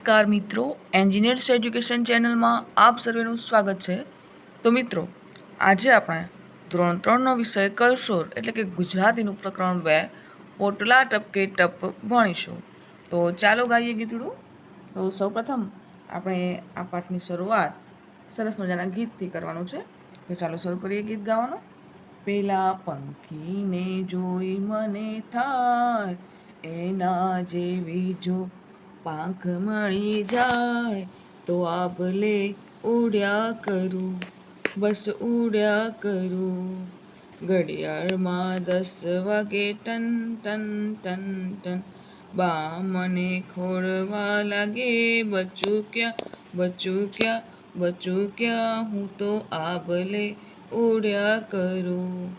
નમસ્કાર મિત્રો engineers education ચેનલમાં આપ સર્વેનું સ્વાગત છે. તો મિત્રો, આજે આપણે ધોરણ ત્રણનો વિષય કલશોર એટલે કે ગુજરાતીનું પ્રકરણ બે, પોટલા ટપકે ટપ ભણીશું. તો ચાલો ગાઈએ ગીતડું તો સૌપ્રથમ આપણે આ પાઠની શરૂઆત સરસ મજાના ગીતથી કરવાનું છે. તો ચાલો શરૂ કરીએ ગીત ગાવાનું. પેલા પંખીને જોઈ મને થાય, એના જેવી જો પાંખ મળી જાય તો આભલે ઉડ્યા કરું, બસ ઉડ્યા કરું. ઘડિયાળમાં દસ વાગે ટન ટન ટન ટન. બા મને ખોળવા લાગે બચું ક્યાં બચું ક્યાં બચું ક્યાં હું તો આભલે ઉડ્યા કરું.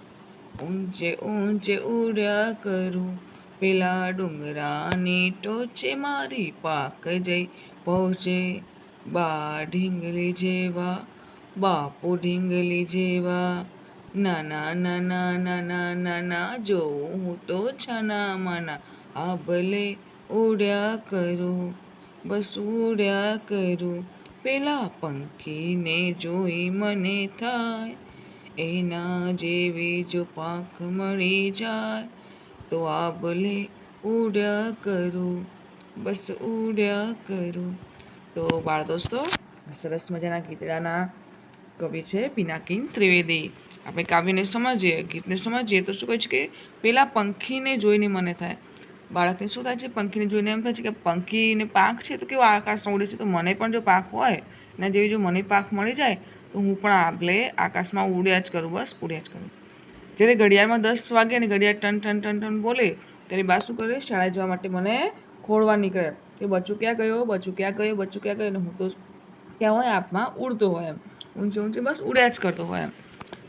ઊંચે ઊંચે ઉડ્યા કરું. પેલા ડુંગરાની ટોચે મારી પાક જઈ પહોંચે. બા ઢીંગલી જેવા, બાપુ ઢીંગલી જેવા. નાના નાના નાના નાના, જોઉં હું તો છાના માના આ ભલે ઉડ્યા કરું, બસ ઉડ્યા કરું. પેલા પંખીને જોઈ મને થાય, એના જેવી જો પાંખ મળી જાય. તો આ ભલે ઉડ્યા કરું, બસ ઉડ્યા કરું. તો બાળ દોસ્તો, સરસ મજાના ગીતડાના કવિ છે પિનાકીન ત્રિવેદી. આપણે કાવ્યને સમજીએ, ગીતને સમજીએ તો શું કહે છે કે પેલા પંખીને જોઈને મને થાય. બાળકને શું થાય છે? પંખીને જોઈને એમ થાય છે કે પંખીને પાંખ છે તો કેવો આકાશમાં ઉડે છે? તો મને પણ જો પાંખ હોય, એના જેવી જો મને પાંખ મળી જાય, તો હું પણ આગલે આકાશમાં ઉડ્યા જ કરું, બસ ઉડ્યા જ કરું. જ્યારે ઘડિયાળમાં દસ વાગે અને ઘડિયાળ ટન ટન ટન ટન બોલે, ત્યારે બા શું કરે? શાળાએ જવા માટે મને ખોળવા નીકળે. કે બચ્ચું ક્યાં ગયો? બચ્ચું ક્યાં ગયો? બચ્ચું ક્યાં ગયો? અને હું તો ક્યાં હોય, આપમાં ઉડતો હોય એમ. ઊંચે ઊંચે બસ ઉડ્યા જ કરતો હોય એમ.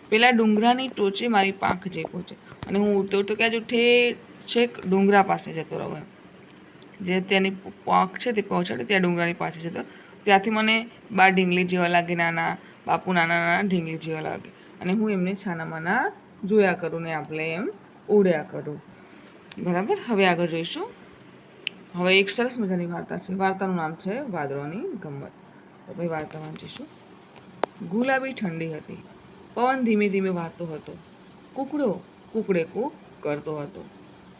પેલા ડુંગરાની ટોચે મારી પાંખ જે પહોંચે અને હું ઉડતો ઉડતો ક્યાં જો ઠેઠ છેક ડુંગરા પાસે જતો રહું એમ. જે તેની પાંખ છે તે પહોંચાડે, ત્યાં ડુંગરાની પાસે જતો ત્યાંથી મને બા ઢીંગલી જેવા લાગે, નાના બાપુ નાના નાના ઢીંગલી જેવા લાગે. અને હું એમને છાનામાના જોયા કરું ને આપણે એમ ઉડ્યા કરું. બરાબર? હવે આગળ જોઈશું. હવે એક સરસ મજાની વાર્તા છે. વાર્તાનું નામ છે વાદળોની ગમત તો ભાઈ વાર્તા વાંચીશું. ગુલાબી ઠંડી હતી. પવન ધીમે ધીમે વાતો હતો. કુકડો કુકડે કૂક કરતો હતો.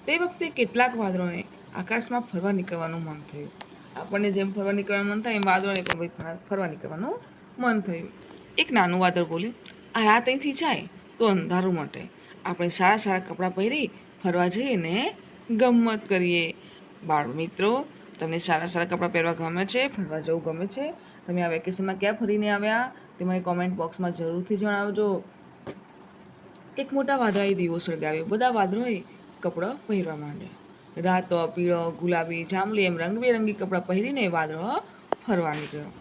તે વખતે કેટલાક વાદળોને આકાશમાં ફરવા નીકળવાનું મન થયું. આપણને જેમ ફરવા નીકળવાનું મન થાય એમ વાદળોને પણ ભાઈ ફરવા નીકળવાનું મન થયું. એક નાનું વાદળ બોલ્યું, આ રાત અહીંથી જાય? તો અંધારું મટે. આપણે સારા સારા કપડાં પહેરી ફરવા જઈએ ને ગમત કરીએ. બાળ મિત્રો, તમને સારા સારા કપડાં પહેરવા ગમે છે, ફરવા જવું ગમે છે, તમે આ વેકેશનમાં ક્યાં ફરીને આવ્યા, તે મને કોમેન્ટ બોક્સમાં જરૂરથી જણાવજો. એક મોટા વાદળાએ દીવો સળગાવ્યો બધા વાદળોએ કપડાં પહેરવા માંડ્યા. રાતો પીળો, ગુલાબી, જાંબલી એમ રંગબેરંગી કપડાં પહેરીને વાદળો ફરવા નીકળ્યો.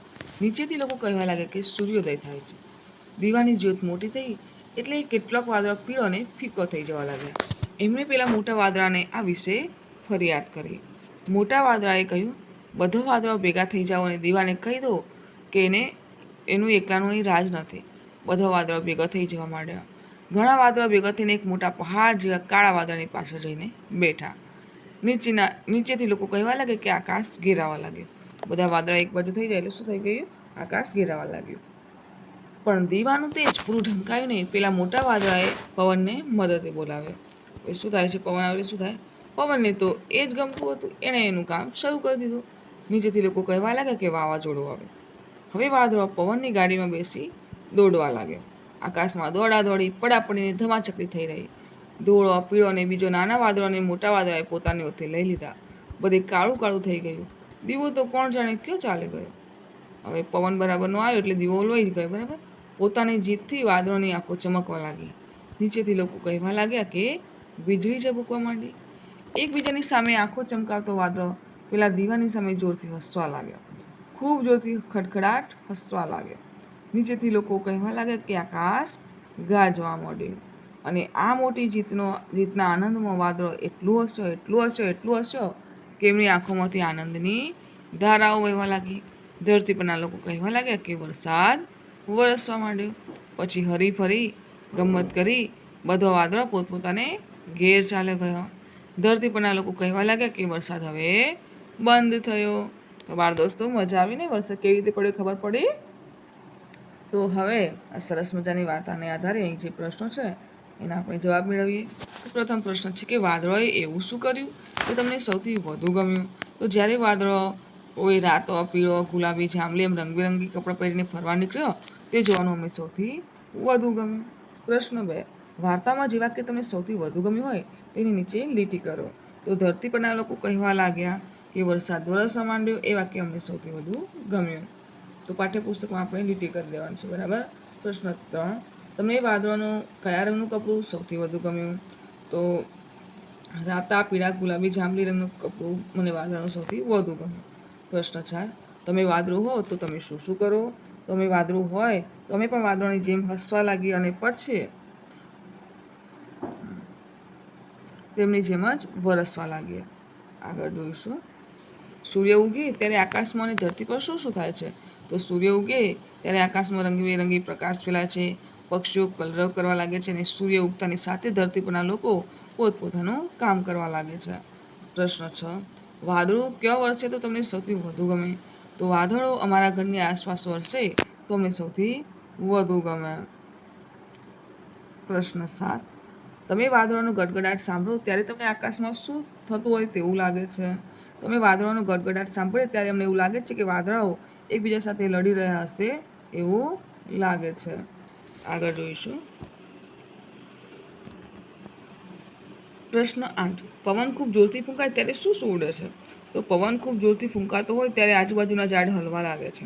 નીચેથી લોકો કહેવા લાગ્યા કે સૂર્યોદય થાય છે. દીવાની જ્યોત મોટી થઈ એટલે કેટલોક વાદળો પીળો ને ફીકો થઈ જવા લાગ્યા. એમણે પેલા મોટા વાદળાને આ વિશે ફરિયાદ કરી. મોટા વાદળાએ કહ્યું, બધો વાદળો ભેગા થઈ જાઓ અને દીવાને કહી દો કે એને, એનું એકલાનું અહીં રાજ નથી. બધો વાદળો ભેગો થઈ જવા માંડ્યા. ઘણા વાદળો ભેગા થઈને એક મોટા પહાડ જેવા કાળા વાદળની પાછળ જઈને બેઠા. નીચેના, નીચેથી લોકો કહેવા લાગે કે આકાશ ઘેરાવા લાગ્યું. બધા વાદળા એક બાજુ થઈ જાય એટલે શું થઈ ગયું? આકાશ ઘેરાવા લાગ્યું. પણ દીવાનું તેજ પૂરું ઢંકાયું નહીં. પેલા મોટા વાદળાએ પવનને મદદે બોલાવ્યો હવે શું થાય છે? પવન આવે શું થાય? પવનને તો એ જ ગમતું હતું. એણે એનું કામ શરૂ કરી દીધું. નીચેથી લોકો કહેવા લાગ્યા કે વાવાઝોડું આવે. હવે વાદળો પવનની ગાડીમાં બેસી દોડવા લાગ્યો. આકાશમાં દોડાદોડી, પડાપડીને ધમાચકડી થઈ રહી. ધોળો, પીળો અને બીજો નાના વાદળો અને મોટા વાદળાએ પોતાની ઓથે લઈ લીધા. બધે કાળું કાળું થઈ ગયું. દીવો તો કોણ જાણે કયો ચાલે ગયો? હવે પવન બરાબરનો આવ્યો એટલે દીવો લોહી જ ગયો, બરાબર? પોતાની જીતથી વાદળોની આંખો ચમકવા લાગી. નીચેથી લોકો કહેવા લાગ્યા કે, વીજળી ઝબૂકવા માંડી. એકબીજાની સામે આંખો ચમકાવતો વાદળો પેલા દીવાની સામે જોરથી હસવા લાગ્યો. ખૂબ જોરથી ખડખડાટ હસવા લાગ્યો. નીચેથી લોકો કહેવા લાગ્યા કે, આકાશ ગાજવા માંડ્યું. અને આ મોટી જીતનો, જીતના આનંદમાં વાદળો એટલું હસ્યો એટલું હસ્યો એટલું હસ્યો કે એમની આંખોમાંથી આનંદની ધારાઓ વહેવા લાગી. ધરતી પરના લોકો કહેવા લાગ્યા કે, વરસાદ વરસવા માંડ્યો. પછી હરી ફરી ગમત કરી, બધો વાદળો પોતપોતાને ઘેર ચાલે ગયો. ધરતી પરના લોકો કહેવા લાગ્યા કે વરસાદ હવે બંધ થયો. તો બાળ દોસ્તો, મજા આવી ને વરસાદ કેવી રીતે પડ્યો ખબર પડી? તો હવે આ સરસ મજાની વાર્તાને આધારે જે પ્રશ્નો છે, એના આપણે જવાબ મેળવીએ. તો પ્રથમ પ્રશ્ન છે કે વાદળોએ એવું શું કર્યું કે તમને સૌથી વધુ ગમ્યું? તો જ્યારે વાદળો કોઈ રાતો પીળો, ગુલાબી, જાંબલી એમ રંગબેરંગી કપડાં પહેરીને ફરવા નીકળ્યો તે જોવાનું અમને સૌથી વધુ ગમ્યું પ્રશ્ન બે, વાર્તામાં જે વાક્ય તમને સૌથી વધુ ગમ્યું હોય તેની નીચે લીટી કરો. તો ધરતી પરના લોકો કહેવા લાગ્યા કે વરસાદ વરસવા માંડ્યો એ વાક્ય અમને સૌથી વધુ ગમ્યું. તો પાઠ્યપુસ્તકમાં આપણે લીટી કરી દેવાનું છે, બરાબર? પ્રશ્ન ત્રણ, તમને વાદળોનું, કયા રંગનું કપડું સૌથી વધુ ગમ્યું? તો રાતા, પીળા, ગુલાબી, જાંબલી રંગનું કપડું મને વાદળનું સૌથી વધુ ગમ્યું. પ્રશ્ન ચાર, તમે વાદળું હો તો તમે શું શું કરો? તમે વાદળું હોય, તમે પણ વાદળોની જેમ હસવા લાગી અને પછી તેમની જેમ જ વરસવા લાગ્યા આગળ જોઈશું. સૂર્ય ઉગે ત્યારે આકાશમાં અને ધરતી પર શું શું થાય છે? તો સૂર્ય ઉગે ત્યારે આકાશમાં રંગબેરંગી પ્રકાશ ફેલાય છે, પક્ષીઓ કલરવ કરવા લાગે છે અને સૂર્ય ઉગતાની સાથે ધરતી પરના લોકો પોતપોતાનું કામ કરવા લાગે છે. પ્રશ્ન છ. વાદળો કયો વર્ષે તો તમને સૌથી વધુ ગમે? તો વાદળો અમારા ઘરની આસપાસ વરસે તો અમને સૌથી વધુ ગમે. પ્રશ્ન સાત. તમે વાદળોનો ગડગડાટ સાંભળો ત્યારે તમને આકાશમાં શું થતું હોય તેવું લાગે છે? તમે વાદળોનો ગડગડાટ સાંભળે ત્યારે અમને એવું લાગે છે કે વાદળાઓ એકબીજા સાથે લડી રહ્યા હશે એવું લાગે છે. આગળ જોઈશું. પ્રશ્ન આઠ. પવન ખૂબ જોરથી ફૂંકાય ત્યારે શું શું ઉડે છે? તો પવન ખૂબ જોરથી ફૂંકાતો હોય ત્યારે આજુબાજુના ઝાડ હલવા લાગે છે.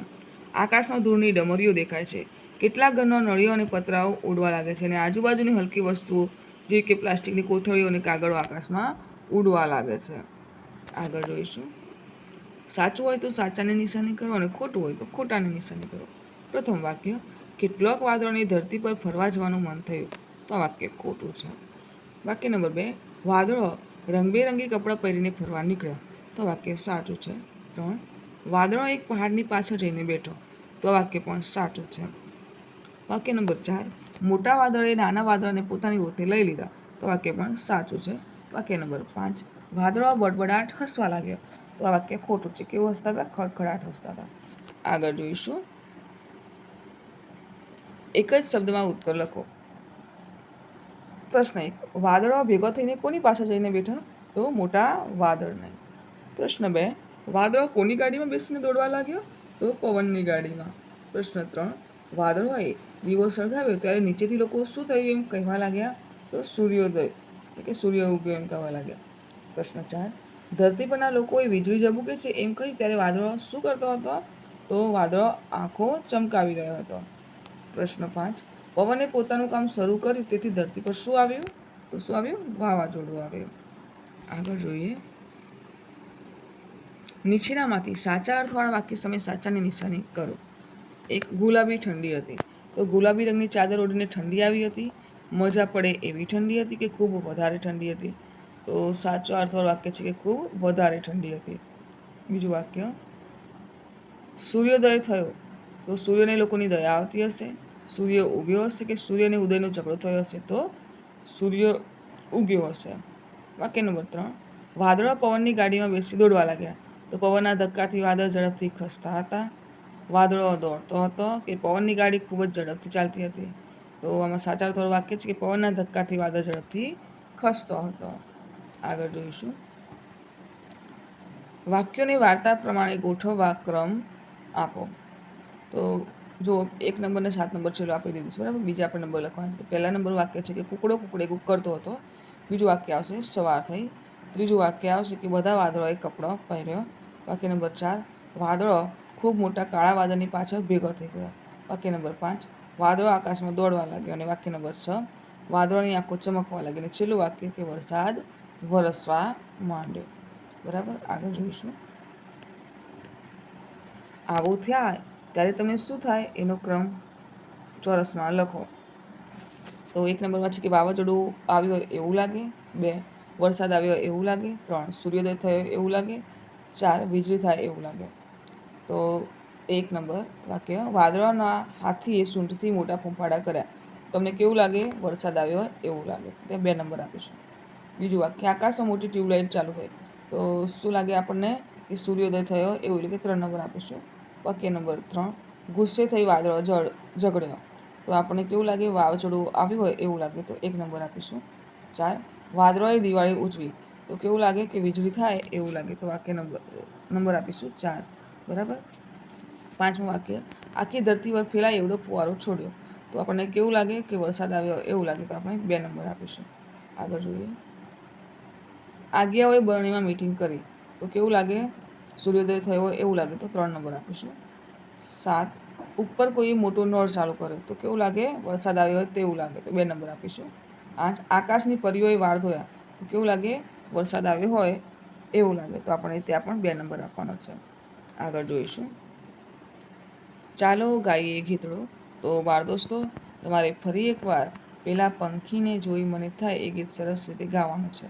આકાશમાં ધૂળની ડમરીઓ દેખાય છે. કેટલાક ઘરના નળીઓ અને પતરાઓ ઉડવા લાગે છે અને આજુબાજુની હલકી વસ્તુઓ, જેવી કે પ્લાસ્ટિકની કોથળીઓ અને કાગળો આકાશમાં ઉડવા લાગે છે. આગળ જોઈશું. સાચું હોય તો સાચાની નિશાની કરો અને ખોટું હોય તો ખોટાની નિશાની કરો. પ્રથમ વાક્ય, કેટલાક વાદળોની ધરતી પર ફરવા જવાનું મન થયું. તો આ વાક્ય ખોટું છે. વાક્ય નંબર બે વાદળો રંગબેરંગી કપડાં પહેરીને ફરવા નીકળ્યા. તો વાક્ય સાચું છે? ત્રણ. વાદળો એક પહાડની પાછળ જઈને બેઠો. તો વાક્ય પણ સાચું છે. વાક્ય નંબર ચાર. મોટા વાદળે નાના વાદળને પોતાની ગોતે લઈ લીધા. તો વાક્ય પણ સાચું છે. વાક્ય નંબર પાંચ. વાદળો બડબડાટ હસવા લાગ્યો. તો આ વાક્ય ખોટું છે. કેવું હસતા હતા? ખડખડાટ હસતા હતા. આગળ જોઈશું. એક જ શબ્દમાં ઉત્તર લખો. પ્રશ્ન એક, વાદળો ભેગો થઈને કોની પાછળ જઈને બેઠા? તો મોટા વાદળને. પ્રશ્ન બે, વાદળો કોની ગાડીમાં બેસીને દોડવા લાગ્યો? તો પવનની ગાડીમાં. પ્રશ્ન ત્રણ વાદળોએ દીવો સળગાવ્યો ત્યારે નીચેથી લોકો શું થયું એમ કહેવા લાગ્યા? તો સૂર્યોદય, એટલે કે સૂર્ય ઉગ્યો એમ કહેવા લાગ્યા. પ્રશ્ન ચાર, ધરતી પરના લોકોએ વીજળી ઝબૂકે છે એમ કહી ત્યારે વાદળો શું કરતો હતો? તો વાદળો આંખો ચમકાવી રહ્યો હતો. પ્રશ્ન પાંચ પવને પોતાનું કામ શરૂ કર્યું, તેથી ધરતી પર શું આવ્યું? તો શું આવ્યું? વાવાઝોડું આવ્યું. આગળ જોઈએ. નીચેનામાંથી સાચા અર્થવાળા વાક્ય સમય સાચાની નિશાની કરો. એક ગુલાબી ઠંડી હતી. તો ગુલાબી રંગની ચાદર ઓઢીને ઠંડી આવી હતી. મજા પડે એવી ઠંડી હતી કે ખૂબ વધારે ઠંડી હતી? તો સાચો અર્થવાળું વાક્ય છે કે ખૂબ વધારે ઠંડી હતી. બીજું વાક્ય. સૂર્યોદય થયો. તો સૂર્યને લોકોની દયા આવતી હશે. સૂર્ય ઉગ્યો હશે કે સૂર્યને ઉદયનો ઝઘડો થયો હશે તો સૂર્ય ઉગ્યો હશે? વાક્ય નંબર ત્રણ. વાદળો પવનની ગાડીમાં બેસી દોડવા લાગ્યા. તો પવનના ધક્કાથી વાદળ ઝડપથી ખસતા હતા. વાદળો દોડતો હતો કે પવનની ગાડી ખૂબ જ ઝડપથી ચાલતી હતી. તો આમાં સાચા થોડું વાક્ય છે કે પવનના ધક્કાથી વાદળ ઝડપથી ખસતો હતો. આગળ જોઈશું. વાક્યોની વાર્તા પ્રમાણે ગોઠવવા ક્રમ આપો. તો જો એક નંબરને સાત નંબર છેલ્લો આપી દીધું બરાબર? બીજા આપણે નંબર લખવાના છે. પહેલા નંબર વાક્ય છે કે કુકડો કુકડે કુક કરતો હતો. બીજું વાક્ય આવશે, સવાર થઈ. ત્રીજું વાક્ય આવશે કે બધા વાદળોએ કપડો પહેર્યો. વાક્ય નંબર ચાર, વાદળો ખૂબ મોટા કાળા વાદળની પાછળ ભેગો થઈ ગયો. વાક્ય નંબર પાંચ, વાદળો આકાશમાં દોડવા લાગ્યો અને વાક્ય નંબર છ, વાદળોની આંખો ચમકવા લાગી અને છેલ્લું વાક્ય કે વરસાદ વરસવા માંડ્યો. બરાબર? આગળ જોઈશું. આવું થાય. ત્યારે તમને શું થાય? એનો ક્રમ ચોરસમાં લખો. તો એક નંબરમાં છે કે વાવાઝોડું આવ્યું હોય એવું લાગે, બે, વરસાદ આવ્યો એવું લાગે, ત્રણ, સૂર્યોદય થયો એવું લાગે, ચાર, વીજળી થાય એવું લાગે. તો એક નંબર વાક્ય, વાદળાના હાથીએ સૂંઢથી મોટા ફૂંફાડા કર્યા. તમને કેવું લાગે? વરસાદ આવ્યો હોય એવું લાગે. ત્યાં બે નંબર આપીશું બીજું વાક્ય, આકાશમાં મોટી ટ્યુબલાઇટ ચાલુ થઈ. તો શું લાગે આપણને? કે સૂર્યોદય થયો એવું એટલે ત્રણ નંબર આપીશું વાક્ય નંબર ત્રણ. ગુસ્સે થઈ વાદળો ઝઘડ્યો. તો આપણને કેવું લાગે? વાવાઝોડું આવ્યું હોય એવું લાગે. તો એક નંબર આપીશું. ચાર. વાદળોએ દિવાળી ઉજવી. તો કેવું લાગે કે વીજળી થાય એવું લાગે? તો વાક્ય નંબર નંબર આપીશું. ચાર. બરાબર? પાંચમું વાક્ય. આખી ધરતી પર ફેલાય એવડો ફુવારો છોડ્યો. તો આપણને કેવું લાગે કે વરસાદ આવ્યો એવું લાગે? તો આપણે બે નંબર આપીશું. આગળ જોઈએ. આજ્ઞાઓએ બરણીમાં મીટિંગ કરી. તો કેવું લાગે? સૂર્યોદય થયો હોય એવું લાગે તો ત્રણ નંબર આપીશું સાત, ઉપર કોઈ મોટો નળ ચાલુ કરે તો કેવું લાગે? વરસાદ આવ્યો હોય તેવું લાગે તો બે નંબર આપીશું આઠ, આકાશની પરીઓએ વાળ ધોયા તો કેવું લાગે? વરસાદ આવ્યો હોય એવું લાગે તો આપણે ત્યાં પણ બે નંબર આપવાનો છે. આગળ જોઈશું. ચાલો ગાઈએ ગીતડો. તો બાળ દોસ્તો, તમારે ફરી એકવાર પેલા પંખીને જોઈ મને થાય એ ગીત સરસ રીતે ગાવાનું છે.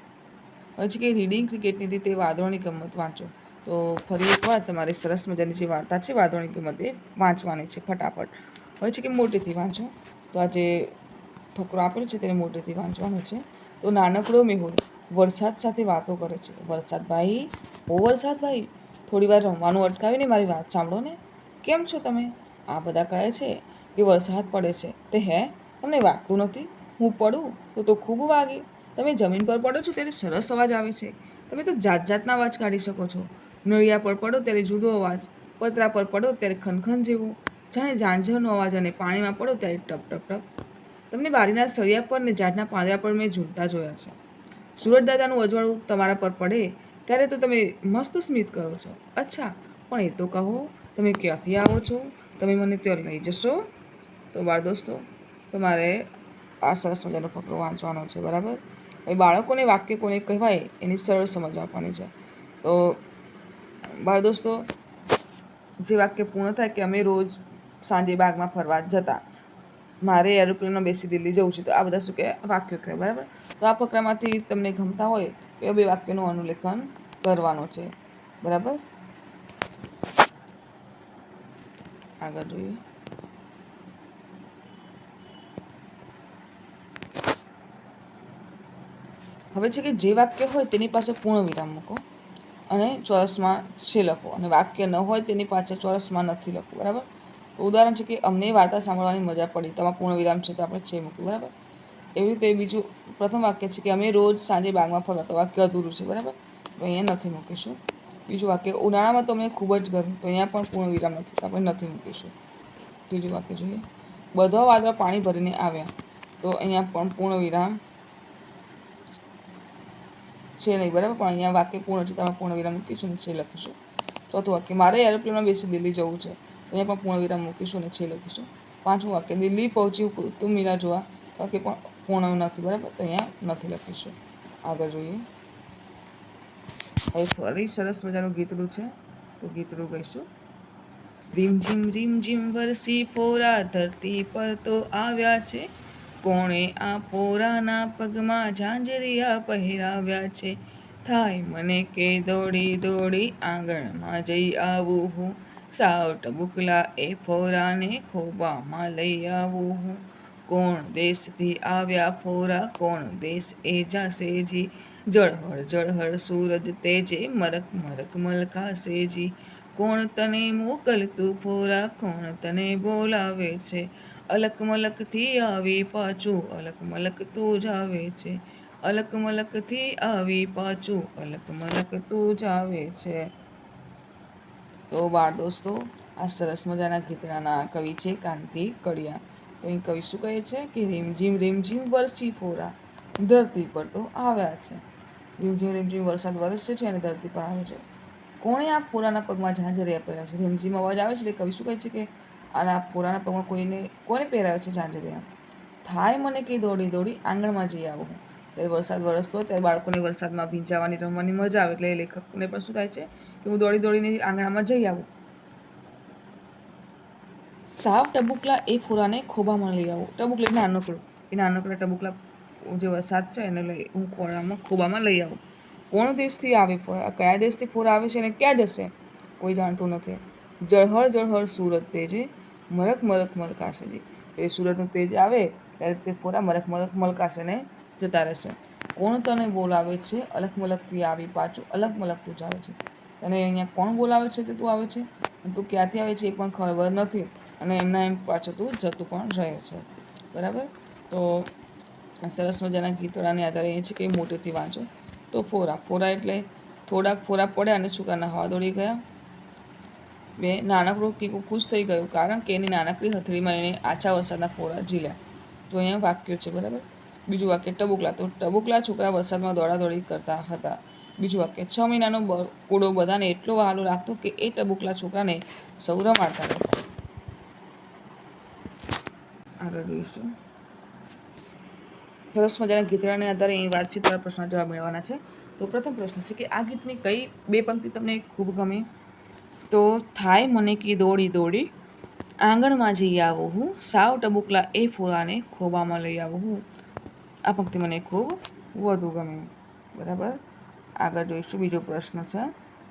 પછી કે રીડિંગ ક્રિકેટની રીતે વાદળોની ગમત વાંચો. તો ફરી એકવાર તમારે સરસ મજાની જે વાર્તા છે, વાદળની કિંમતે વાંચવાની છે ફટાફટ. હવે છે કે મોટેથી વાંચો. તો આ જે આપેલો છે તેને મોટેથી વાંચવાનું છે. તો નાનકડો મેહુલ વરસાદ સાથે વાતો કરે છે. વરસાદ ભાઈ ઓ વરસાદ ભાઈ થોડી વાર રમવાનું અટકાવીને મારી વાત સાંભળો ને. કેમ છો તમે? આ બધા કહે છે કે વરસાદ પડે છે. તે હે, તમને વાગતું નથી? હું પડું તો તો ખૂબ વાગે. તમે જમીન પર પડો છો ત્યારે સરસ અવાજ આવે છે. તમે તો જાત જાતના અવાજ કાઢી શકો છો. નળિયા પર પડો ત્યારે જુદો અવાજ, પતરા પર પડો ત્યારે ખનખન જેવો, જાણે ઝાંઝરનો અવાજ અને પાણીમાં પડો ત્યારે ટપ ટપ ટપ. તમને બારીના સળિયા પર ને ઝાડના પાંદડા પર મેં ઝૂલતા જોયા છે. સુરત દાદાનું અજવાળું તમારા પર પડે ત્યારે તો તમે મસ્ત સ્મિત કરો છો. અચ્છા, પણ એ તો કહો, તમે ક્યાંથી આવો છો? તમે મને ત્યાં લઈ જશો? તો બાળ દોસ્તો, તમારે આ સરસ મજાનો ફકરો વાંચવાનો છે, બરાબર? હવે બાળકોને વાક્ય કોને કહેવાય, એની સરળ સમજ આપવાની છે. તો બાળ દોસ્તો, જે વાક્ય પૂર્ણ થાય કે અમે રોજ સાંજે બાગમાં ફરવા જતા, મારે એરોપ્લેનમાં બેસી દિલ્હી જવું છે, તો આ બધા શું કે વાક્યો કહેવાય, બરાબર? તો આ ફકરામાંથી તમને ગમતા હોય, તો એ બે વાક્યનું અનુલેખન કરવાનું છે, બરાબર? આગળ જોઈએ. હવે છે કે જે વાક્ય હોય તેની પાસે પૂર્ણ વિરામ મૂકો. અને ચોરસમાં છે લખો. અને વાક્ય ન હોય તેની પાછળ ચોરસમાં નથી લખવું, બરાબર? ઉદાહરણ છે કે અમને વાર્તા સાંભળવાની મજા પડી. તેમાં પૂર્ણ વિરામ છે તો આપણે છે મૂક્યું, બરાબર? એવી રીતે બીજું પ્રથમ વાક્ય છે કે અમે રોજ સાંજે બાગમાં ફરવા તો વાક્ય અધૂરું છે, બરાબર? અહીંયા નથી મૂકીશું. બીજું વાક્ય, ઉનાળામાં તો અમે ખૂબ જ ગરમી. તો અહીંયા પણ પૂર્ણ વિરામ નથી. તો આપણે નથી મૂકીશું. ત્રીજું વાક્ય જોઈએ. બધા વાદળા પાણી ભરીને આવ્યા. તો અહીંયા પણ પૂર્ણ વિરામ છે નહીં, બરાબર? પણ અહીંયા વાક્ય પૂર્ણ છે, તમે પૂર્ણ વિરામ મૂકીશું ને છે લખીશું. ચોથું વાક્ય, મારે એરોપ્લેનમાં બેસી દિલ્હી જવું છે. અહીંયા પણ પૂર્ણ વિરામ મૂકીશું ને છે લખીશું. પાંચમું વાક્ય, દિલ્હી પહોંચી કુતુબ મિનાર જોવા. વાક્ય પણ પૂર્ણ નથી, બરાબર? તો અહીંયા નથી લખીશું. આગળ જોઈએ. હવે ફરી સરસ મજાનું ગીતડું છે. તો ગીતડું કહીશું. રીમ ઝીમ રીમ વરસી ફોરા ધરતી પર તો આવ્યા છે. કોણે આ પોરાના પગમાં ઝાંઝરિયા પહેરાવ્યા છે? થાય મને કે દોડી દોડી આંગણમાં જઈ આવું હું. સાવ ટબુકલા એ ફોરાને ખોબામાં લઈ આવું હું. કોણ દેશથી આવ્યા ફોરા, કોણ દેશ એ જાશે જી? જળહળ જળહળ સૂરજ તેજે મરક મરક મલકાશે જી. કોણ તને મોકલતું ફોરા, કોણ તને બોલાવે છે? અલક મલકથી આવી પાછું અલક મલક તું જ આવે છે. અલક મલકથી આવી પાછું અલક મલક તું જ આવે છે. તો બાળ દોસ્તો, આ સરસ મજાના ગીતડાના કવિ છે કાંતિ કડિયા. તો અહીં કવિ શું કહે છે કે રીમઝીમ રીમઝીમ વરસી ફોરા. ધરતી પર તો આવ્યા છે. રીમઝીમ રીમઝીમ વરસાદ વરસે છે અને ધરતી પર આવે છે. કોણે આ ફોરાના પગમાં ઝાંઝરી આપેલા છે? રીમઝીમ અવાજ આવે છે? તે કવિ શું કહે છે કે આના ફોરાના પગમાં કોઈને, કોને પહેરાવે છે ઝાંઝરિયા થાય મને કે દોડી દોડી આંગણમાં જઈ આવું ત્યારે વરસાદ વરસતો ત્યારે બાળકોને વરસાદમાં ભીંજાવાની, રમવાની મજા આવે એટલે એ લેખકને પણ શું થાય છે કે હું દોડી દોડીને આંગણામાં જઈ આવું. સાવ ટબુકલા એ ફોરાને ખોબામાં લઈ આવું. ટબુકલા એટલે નાનકડું એ નાનકડા ટબુકલા જે વરસાદ છે એને લઈ હું ખોળામાં ખોબામાં લઈ આવું. કોણ દેશથી આવે કયા દેશથી ફોરા આવે છે અને ક્યાં જશે? કોઈ જાણતું નથી. જળહળ જળહળ સુરત તેજે મરક મરક મલકાશે જી. એ સૂરજનું તેજ આવે, ત્યારે તે ફોરા મરક મરક મલકાશે ને જતા રહેશે. કોણ તને બોલાવે છે? અલગ મલકથી આવી પાછું અલગ મલક તું જાવે છે. તને અહીંયા કોણ બોલાવે છે તે તું આવે છે? તું ક્યાંથી આવે છે એ પણ ખબર નથી. અને એમના એમ પાછું તું જતું પણ રહે છે. બરાબર? તો સરસ મજાના ગીતોડાને આધારે એ છે કે મોટેથી વાંચો. તો ફોરા. ફોરા એટલે થોડાક ફોરા પડ્યા અને છોકરાના હવા દોડી ગયા. બે નાનકડું કીકું ખુશ થઈ ગયું, કારણ કે એની નાનકડી હથેળીમાં એણે આછા વરસાદના ફોરા ઝીલ્યા. તો અહીંયા વાક્યો છે, બરાબર? બીજું વાક્ય, ટબુકલા. તો ટબુકલા છોકરા વરસાદમાં દોડાદોડી કરતા હતા. બીજું વાક્ય, છ મહિનાનો કૂડો બધાને એટલો વહાલો રાખતો કે એ ટબુકલા છોકરાને સૌર મારતા હતા આગળ જોઈશું. સરસ મજાના ગીતડાને આધારે અહીં વાતચીત દ્વારા પ્રશ્ન જવાબ મેળવવાના છે. તો પ્રથમ પ્રશ્ન છે કે આ ગીતની કઈ બે પંક્તિ તમને ખૂબ ગમી? તો થાય મને કી દોડી દોડી. આંગણમાં જઈ આવું હું. સાવ ટબુકલા એ ફોરાને ખોબામાં લઈ આવું હું. આ પંક્તિ મને ખૂબ વધુ ગમે. બરાબર? આગળ જોઈશું. બીજો પ્રશ્ન છે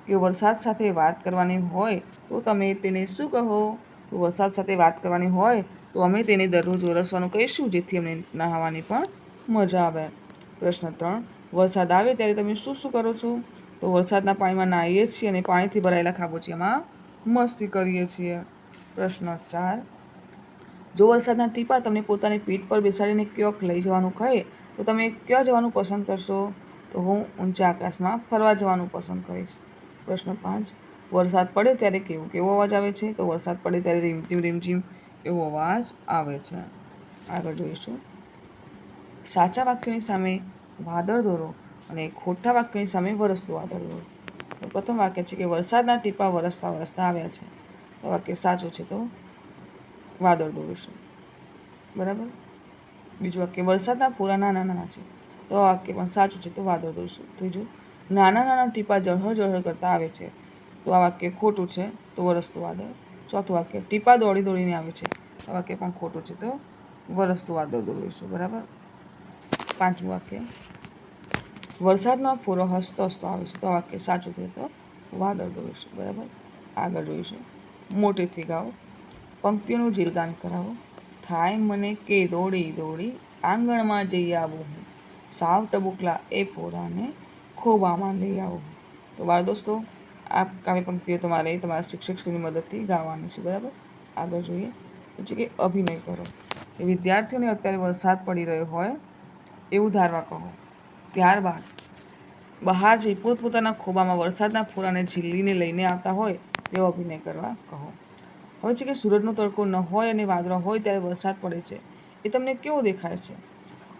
કે વરસાદ સાથે વાત કરવાની હોય તો તમે તેને શું કહો? તો વરસાદ સાથે વાત કરવાની હોય તો અમે તેને દરરોજ વરસવાનું કહીશું, જેથી અમને નહાવાની પણ મજા આવે. પ્રશ્ન ત્રણ. વરસાદ આવે ત્યારે તમે શું શું કરો છો? તો વરસાદના પાણીમાં નાહીએ છીએ અને પાણીથી ભરાયેલા ખાબોચિયામાં મસ્તી કરીએ છીએ. પ્રશ્ન ચાર. જો વરસાદના ટીપા તમને પોતાની પીઠ પર બેસાડીને ક્યાંક લઈ જવાનું કહે, તો તમે ક્યાં જવાનું પસંદ કરશો? તો હું ઊંચા આકાશમાં ફરવા જવાનું પસંદ કરીશ. પ્રશ્ન પાંચ. વરસાદ પડે ત્યારે કેવો કેવો અવાજ આવે છે? તો વરસાદ પડે ત્યારે રીમઝીમ રીમઝીમ એવો અવાજ આવે છે. આગળ જોઈશું. સાચા વાક્યની સામે વાદળ દોરો. અને ખોટા વાક્યની સામે વરસતું વાદળ. દોરો તો પ્રથમ વાક્ય છે કે, વરસાદના ટીપા વરસતા વરસતા આવ્યા છે. તો વાક્ય સાચું છે તો વાદળ દોરીશું. બરાબર? બીજું વાક્ય, વરસાદના પૂરા નાના નાના છે. તો આ વાક્ય પણ સાચું છે તો વાદળ દોરીશું. ત્રીજું નાના નાના ટીપા જળહળ જળહળ કરતા આવે છે. તો આ વાક્ય ખોટું છે તો વરસતું વાદળ. ચોથું વાક્ય, ટીપા દોડી દોડીને આવે છે. આ વાક્ય પણ ખોટું છે તો વરસતું વાદળ દોરીશું. બરાબર? પાંચમું વાક્ય વરસાદનો પૂરો હસતો હસતો આવે છે. તો વાક્ય સાચું છે તો વાદળ દોરીશું બરાબર? આગળ જોઈશું મોટેથી ગાઓ. પંક્તિઓનું જીલગાન કરાવો. થાય મને કે દોડી દોડી આંગણમાં જઈ આવું હું. સાવ ટબુકલા એ ફોરાને ખોબામાં લઈ આવું તો બાળ દોસ્તો, આ કાવ્ય પંક્તિઓ તમારે તમારા શિક્ષકશ્રીની મદદથી ગાવાની છે, બરાબર? આગળ જોઈએ. પછી કે અભિનય કરો. વિદ્યાર્થીઓને અત્યારે વરસાદ પડી રહ્યો હોય એવું ધારવા કહો. ત્યારબાદ બહાર જઈ પોતપોતાના ખોબામાં વરસાદના ફોરાને ઝીલીને લઈને આવતા હોય તેવો અભિનય કરવા કહો. હવે છે કે સૂરજનો તડકો ન હોય અને વાદળો હોય ત્યારે વરસાદ પડે છે એ તમને કેવો દેખાય છે?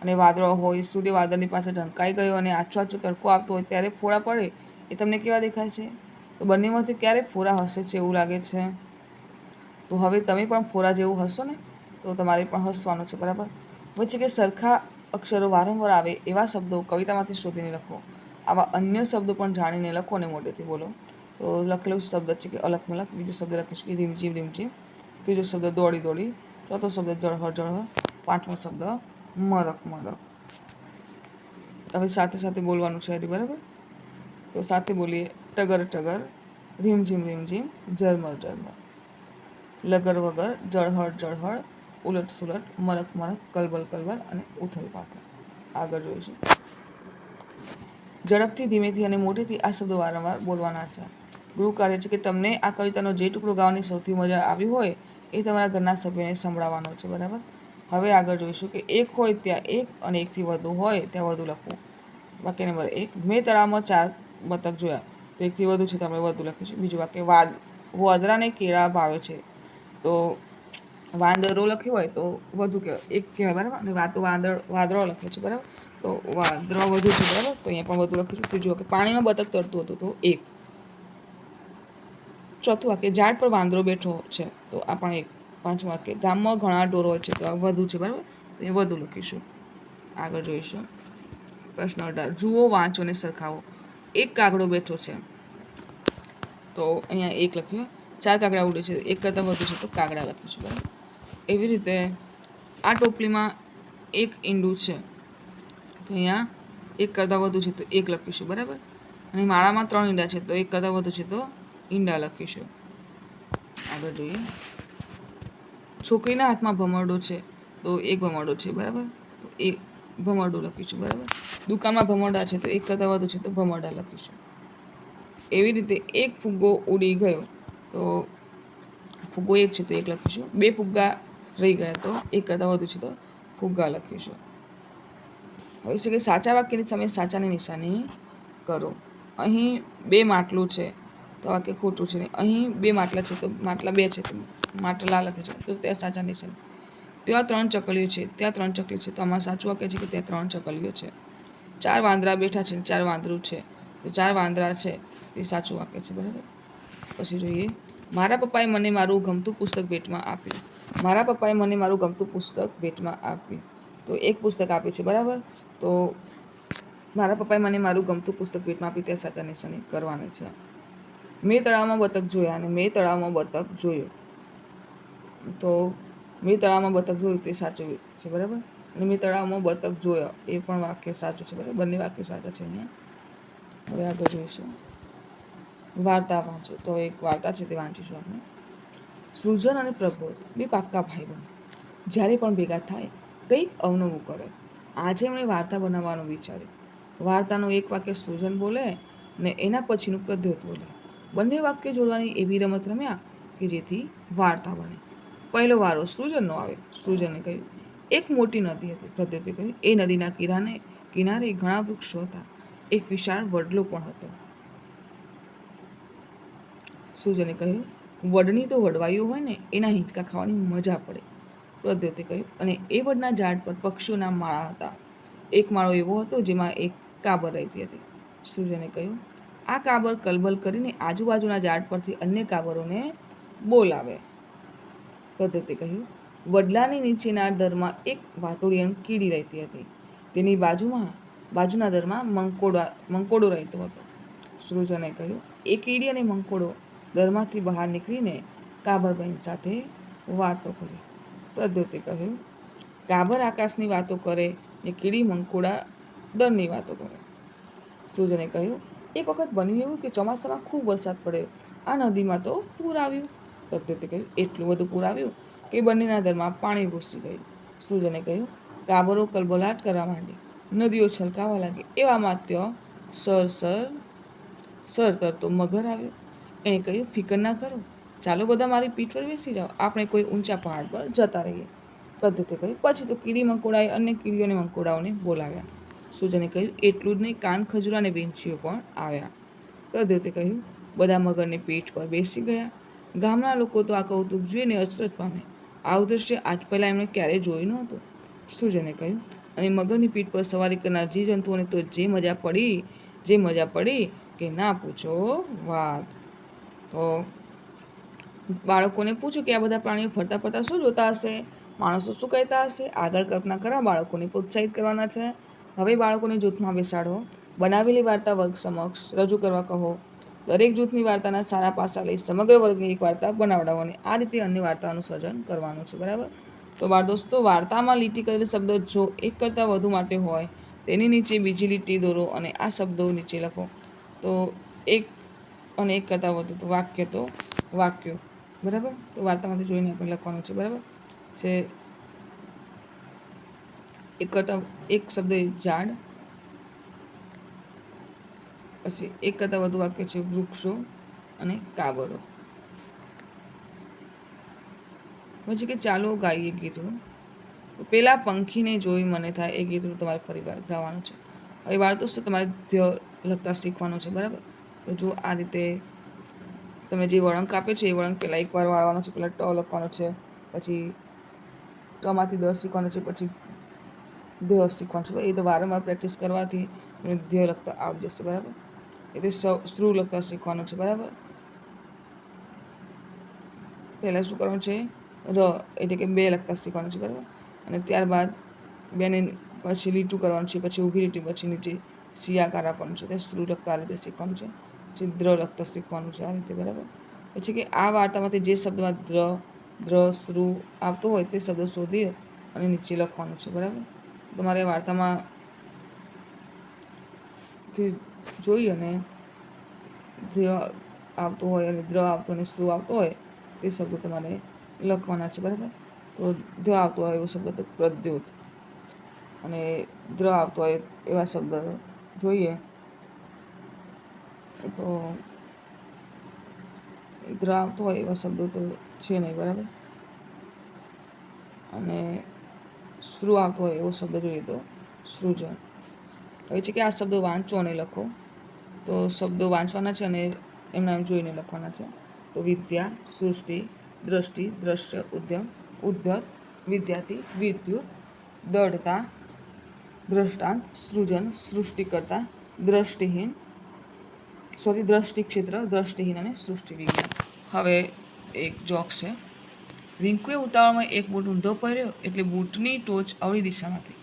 અને વાદળો હોય સૂર્ય વાદળની પાસે ઢંકાઈ ગયો અને આછો આછો તડકો આવતો હોય ત્યારે ફોડા પડે એ તમને કેવા દેખાય છે? તો બંનેમાંથી ક્યારે ફોરા હસે છે એવું લાગે છે? તો હવે તમે પણ ફોરા જેવું હશો ને? તો તમારે પણ હસવાનું છે, બરાબર? હવે છે કે સરખા અક્ષરો વારંવાર આવે એવા શબ્દો કવિતામાંથી શોધીને લખો. આવા અન્ય શબ્દો પણ જાણીને લખો અને મોટેથી બોલો. તો લખેલો શબ્દ છે કે અલગ મલક બીજો શબ્દ લખીશું કે રીમઝીમ રીમઝીમ, ત્રીજો શબ્દ દોડી દોડી, ચોથો શબ્દ જળહળ જળહળ પાંચમો શબ્દ મરક મરક. હવે સાથે સાથે બોલવાનું છે હરી, બરાબર? તો સાથે બોલીએ ટગર ટગર, રીમઝીમ રીમઝીમ, ઝરમર ઝરમર. લગર વગર જળહળ જળહળ ઉલટ સુલટ, મરક મરક, કલબલ કલબલ અને ઉથલ પાથલ. આગળ જોઈશું. ઝડપથી, ધીમેથી અને મોટેથી આ શબ્દો વારંવાર બોલવાના છે. ગૃહ કાર્ય છે કે, તમને આ કવિતાનો જે ટુકડો ગાવાની સૌથી મજા આવી હોય, એ તમારા ઘરના સભ્યોને સંભળાવવાનો છે. બરાબર? હવે આગળ જોઈશું કે, એક હોય ત્યાં એક અને એકથી વધુ હોય, ત્યાં વધુ લખવું. વાક્ય નંબર એક, મેં તળાવમાં ચાર બતક જોયા, તો એકથી વધુ છે તમે વધુ વધુ લખીશું. બીજું વાક્ય, વાદ વાદરાને કેળા ભાવે છે, તો વાંદરો લખ્યું હોય તો વધુ કહેવાય. એક કહેવાય બરાબર? અને વાતો વાંદર વાદળ લખ્યો છે, બરાબર? તો વાંદરો વધુ છે, બરાબર? તો અહીંયા પણ વધુ લખીશું. ત્રીજું વાક્ય પાણીમાં બતક તરતું હતું તો એક. ચોથું વાક્ય, ઝાડ પર વાંદરો બેઠો છે. તો આ પણ એક. પાંચમું વાક્ય, ગામમાં ઘણા ઢોરો છે. તો આ વધુ છે, બરાબર? તો એ વધુ લખીશું. આગળ જોઈશું. પ્રશ્ન અઢાર, જુઓ, વાંચો અને સરખાવો. એક કાગડો બેઠો છે. તો અહીંયા એક લખ્યું. ચાર કાગડા ઉડે છે. એક કરતાં વધુ છે તો કાગડા લખીશું, બરાબર? એવી રીતે આ ટોપલીમાં એક ઈંડું છે. તો અહીંયા એક કરતાં વધુ છે તો એક લખીશું, બરાબર? અને માળામાં ત્રણ ઈંડા છે તો એક કરતાં વધુ છે તો ઈંડા લખીશું. આગળ જોઈએ. છોકરીના હાથમાં ભમરડો છે તો એક ભમરડો છે, બરાબર? તો એક ભમરડું લખીશું, બરાબર? દુકાનમાં ભમરડા છે તો એક કરતાં વધુ છે તો ભમરડા લખીશું. એવી રીતે એક ફુગ્ગો ઉડી ગયો તો ફુગ્ગો એક છે તો એક લખીશું. બે ફુગ્ગા રહી ગયા તો એક કરતાં વધુ છે તો ફુગ્ગા લખીશું હવે છે કે સાચા વાક્યની સામે સાચાની નિશાની કરો. અહીં બે માટલું છે તો વાક્ય ખોટું છે અહીં બે માટલા છે તો માટલા બે છે તો માટલા લખે છે. તો ત્યાં સાચા નિશાની. ત્યાં ત્રણ ચકલીઓ છે, ત્યાં ત્રણ ચકલી છે. તો આમાં સાચું વાક્ય છે કે ત્યાં ત્રણ ચકલીઓ છે? ચાર વાંદરા બેઠા છે ચાર વાંદરું છે. તો ચાર વાંદરા છે. એ સાચું વાક્ય છે, બરાબર? પછી જોઈએ. મારા પપ્પાએ મને મારું ગમતું પુસ્તક ભેટમાં આપ્યું. મારા પપ્પાએ મને મારું ગમતું પુસ્તક ભેટમાં આપ્યું. તો એક પુસ્તક આપ્યું છે, બરાબર? તો મારા પપ્પાએ મને મારું ગમતું પુસ્તક ભેટમાં આપ્યું, ત્યાં સાચા નિશાની કરવાની છે. મેં તળાવમાં બતક જોયા અને મેં તળાવમાં બતક જોયો. તો મેં તળાવમાં બતક જોયું તે સાચું છે, બરાબર? અને મેં તળાવમાં બતક જોયો, એ પણ વાક્ય સાચું છે, બરાબર? બંને વાક્યો સાચા છે અહીંયા. હવે આગળ જોઈશું. વાર્તા વાંચો. તો એક વાર્તા છે તે વાંચીશું આપણે. સૃજન અને પ્રબોધ બે પાક્કા ભાઈ બને જ્યારે પણ ભેગા થાય, કંઈક અવનવું કરે. આજે એમણે વાર્તા બનાવવાનું વિચાર્યું. વાર્તાનું એક વાક્ય સૃજન બોલે ને એના પછીનું પ્રદ્યોત બોલે. બંને વાક્ય જોડવાની એવી રમત રમ્યા કે જેથી વાર્તા બને. પહેલો વારો સૃજનનો આવ્યો. સૃજને કહ્યું, એક મોટી નદી હતી. પ્રદ્યોતે કહ્યું, એ નદીના કિનારે કિનારે ઘણા વૃક્ષો હતા. એક વિશાળ વડલો પણ હતો. સૂજને કહ્યું વડની તો વડવાયું હોય ને, એના હિંચકા ખાવાની મજા પડે. પ્રદ્યોતે કહ્યું, અને એ વડના ઝાડ પર પક્ષીઓના માળા હતા. એક માળો એવો હતો જેમાં એક કાબર રહેતી હતી. સૂર્યને કહ્યું, આ કાબર કલબલ કરીને આજુબાજુના ઝાડ પરથી અન્ય કાબરોને બોલાવે. પદ્ધતિ કહ્યું, વડલાની નીચેના દરમાં એક વાતોડિયણ કીડી રહેતી હતી. તેની બાજુમાં, બાજુના દરમાં મંકોડા, મંકોડો રહેતો હતો. સૃજને કહ્યું, એ કીડી અને મંકોડો દરમાંથી બહાર નીકળીને કાબરબહેન સાથે વાતો કરી. પદ્ધતિ કહ્યું કાબર આકાશની વાતો કરે ને કીડી મંકોડા દરની વાતો કરે. સૂજને કહ્યું, એક વખત બન્યું એવું કે ચોમાસામાં ખૂબ વરસાદ પડ્યો. આ નદીમાં તો પૂર આવ્યું. પદ્ધતિ કહ્યું એટલું બધું પૂર આવ્યું કે બંનેના દરમાં પાણી ઘૂસી ગયું. સૂજને કહ્યું, કાબરો કલબલાટ કરવા માંડી. નદીઓ છલકાવા લાગી. એવામાં ત્યાં સર સર સર તરતો મગર આવ્યો. એણે કહ્યું, ફિકર ના કરો. ચાલો બધા મારી પીઠ પર બેસી જાઓ. આપણે કોઈ ઊંચા પહાડ પર જતા રહીએ. પદ્ધતિ કહ્યું પછી તો કીડી મંકોડાએ અન્ય કીડીઓને મંકોડાઓને બોલાવ્યા. સૂજને કહ્યું, એટલું જ નહીં, કાન ખજૂરા અને વેંચીઓ પણ આવ્યા. પદ્ધતિ કહ્યું બધા મગરની પીઠ પર બેસી ગયા. ગામના લોકો તો આ કૌતુક જોઈને અચરજ પામે. આવું દ્રશ્ય આજ પહેલાં એમણે ક્યારેય જોયું નહોતું સૂજને કહ્યું, અને મગરની પીઠ પર સવારી કરનાર જીવજંતુઓને તો જે મજા પડી, જે મજા પડી, કે ના પૂછો વાત. તો બાળકોને પૂછ્યું કે આ બધા પ્રાણીઓ ફરતા ફરતા શું જોતા હશે? માણસો શું કહેતા હશે? આગળ કલ્પના કરવા બાળકોને પ્રોત્સાહિત કરવાના છે. હવે બાળકોને જૂથમાં બેસાડો. બનાવેલી વાર્તા વર્ગ સમક્ષ રજૂ કરવા કહો. દરેક જૂથની વાર્તાના સારા પાસા લઈ સમગ્ર વર્ગની એક વાર્તા બનાવડાવવાની આ રીતે અન્ય વાર્તાનું સર્જન કરવાનું છે, બરાબર? તો બાળ દોસ્તો, વાર્તામાં લીટી કરેલ શબ્દો જો એક કરતાં વધુ માટે હોય, તેની નીચે બીજી લીટી દોરો અને આ શબ્દો નીચે લખો. તો એક અને એક કરતાં વધુ તો વાક્ય તો વાક્યો. બરાબર? તો વાર્તામાંથી જોઈને આપણે લખવાનું છે, બરાબર? છે એક કરતાં એક શબ્દ ઝાડ, પછી એક કરતાં વધુ વાક્ય છે વૃક્ષો અને કાબરો પછી કે ચાલો ગાઈએ ગીતડું? તો પેલા પંખીને જોઈ મને થાય એ ગીતડું તમારે ફરીવાર ગાવાનું છે. હવે બાળ દોસ્તો તમારે ધ્ય લખતા શીખવાનું છે, બરાબર? તો જો આ રીતે તમે જે વળંક આપ્યો છે, એ વળંક પહેલાં એકવાર વાળવાનો છે, પહેલાં ટ લખવાનો છે, પછી ટમાંથી દસ શીખવાનું છે, પછી ધ્યેય શીખવાનું છે. એ તો વારંવાર પ્રેક્ટિસ કરવાથી તમને ધ્યેય લખતા આવડી જશે, બરાબર? એટલે સ્ત્રુ લખતા શીખવાનું છે, બરાબર? પહેલાં શું કરવાનું છે? ર, એટલે કે બે લખતા શીખવાનું છે, બરાબર? અને ત્યારબાદ બેને પછી લીટું કરવાનું છે, પછી ઊભી લીટી, પછી નીચે સિયાકાર આપવાનું છે. તે સ્ત્રુ લખતા આ રીતે શીખવાનું છે. દ્ર લખતા શીખવાનું છે આ રીતે, બરાબર? પછી કે આ વાર્તામાંથી જે શબ્દમાં દ્ર દ્ર, શ્રુ આવતો હોય તે શબ્દ શોધી અને નીચે લખવાનું છે, બરાબર? તમારે વાર્તામાં જોઈ અને ધ્ય આવતો હોય અને દ્ર આવતો અને શ્રુ આવતો હોય તે શબ્દો તમારે લખવાના છે, બરાબર? તો ધ આવતો હોય એવો શબ્દ તો પ્રદ્યુત. અને દ્ર આવતો હોય એવા શબ્દ જોઈએ. તો ગ્રહ આવતો હોય એવા શબ્દો તો છે નહીં, બરાબર? અને શ્રુ આવતો હોય એવો શબ્દ જોઈએ તો સૃજન હવે છે કે આ શબ્દો વાંચો અને લખો. તો શબ્દો વાંચવાના છે અને એમના એમ જોઈને લખવાના છે. તો વિદ્યા, સૃષ્ટિ, દ્રષ્ટિ, દ્રશ્ય, ઉદ્યમ, ઉદ્ધત, વિદ્યાર્થી, વિદ્યુત દળતા દ્રષ્ટાંત, સૃજન, સૃષ્ટિકર્તા, દ્રષ્ટિહીન સોરી દ્રષ્ટિ ક્ષેત્ર દ્રષ્ટિહીન અને સૃષ્ટિ વિજ્ઞાન હવે એક જોક છે. રિંકુએ ઉતાવળમાં એક બૂટ ઊંધો પહેર્યો એટલે બૂટની ટોચ અવળી દિશામાં થઈ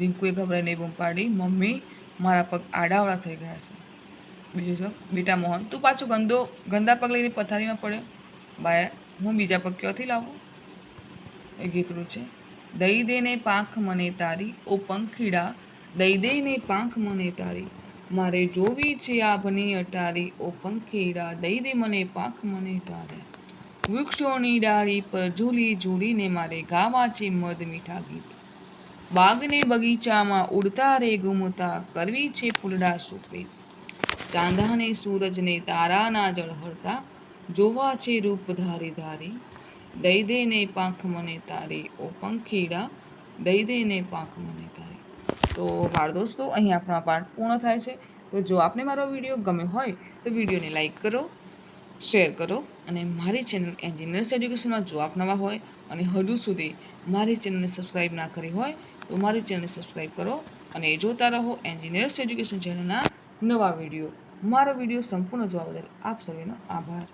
રિંકુએ ગભરાઈને બૂમ પાડી, મમ્મી, મારા પગ આડાવડા થઈ ગયા છે. બીજો જોક, બેટા મોહન, તું પાછો ગંદો, ગંદા પગ લઈને પથારીમાં પડ્યો. બાયા, હું બીજા પગ ક્યાંથી લાવું? એ ગીતડું છે. દઈ દેને પાંખ મને તારી, ઓ પંખીડા, દઈ દઈને પાંખ મને તારી મારે જોવી છે આભની અટારી. ઓ પંખીડા, દઈ દે મને પાંખ, મને તારે. વૃક્ષોની ડાળી પર ઝૂલી ઝૂલીને મારે ગાવા છે મધ મીઠા ગીત. બાગને બગીચામાં ઉડતા રે ગુમતા કરવી છે ફૂલડા સુતવે ચાંદાને સૂરજને તારાના જળહળતા જોવા છે રૂપ ધારી ધારી. દઈ દે ને પાંખ, મને તારી. ઓ પંખીડા, દઈ દે ને પાંખ, મને તારી. તો બાળ દોસ્તો, અહીં આપણો આ પાઠ પૂર્ણ થાય છે. તો જો આપને મારો વીડિયો ગમ્યો હોય, તો વિડીયોને લાઇક કરો, શેર કરો અને મારી ચેનલ એન્જિનિયર્સ એજ્યુકેશનમાં જો આપ નવા હોય અને હજુ સુધી મારી ચેનલને સબસ્ક્રાઈબ ના કરી હોય, તો મારી ચેનલને સબસ્ક્રાઈબ કરો અને જોતા રહો એન્જિનિયર્સ એજ્યુકેશન ચેનલના નવા વીડિયો. મારો વીડિયો સંપૂર્ણ જોવા બદલ આપ સર્વેનો આભાર.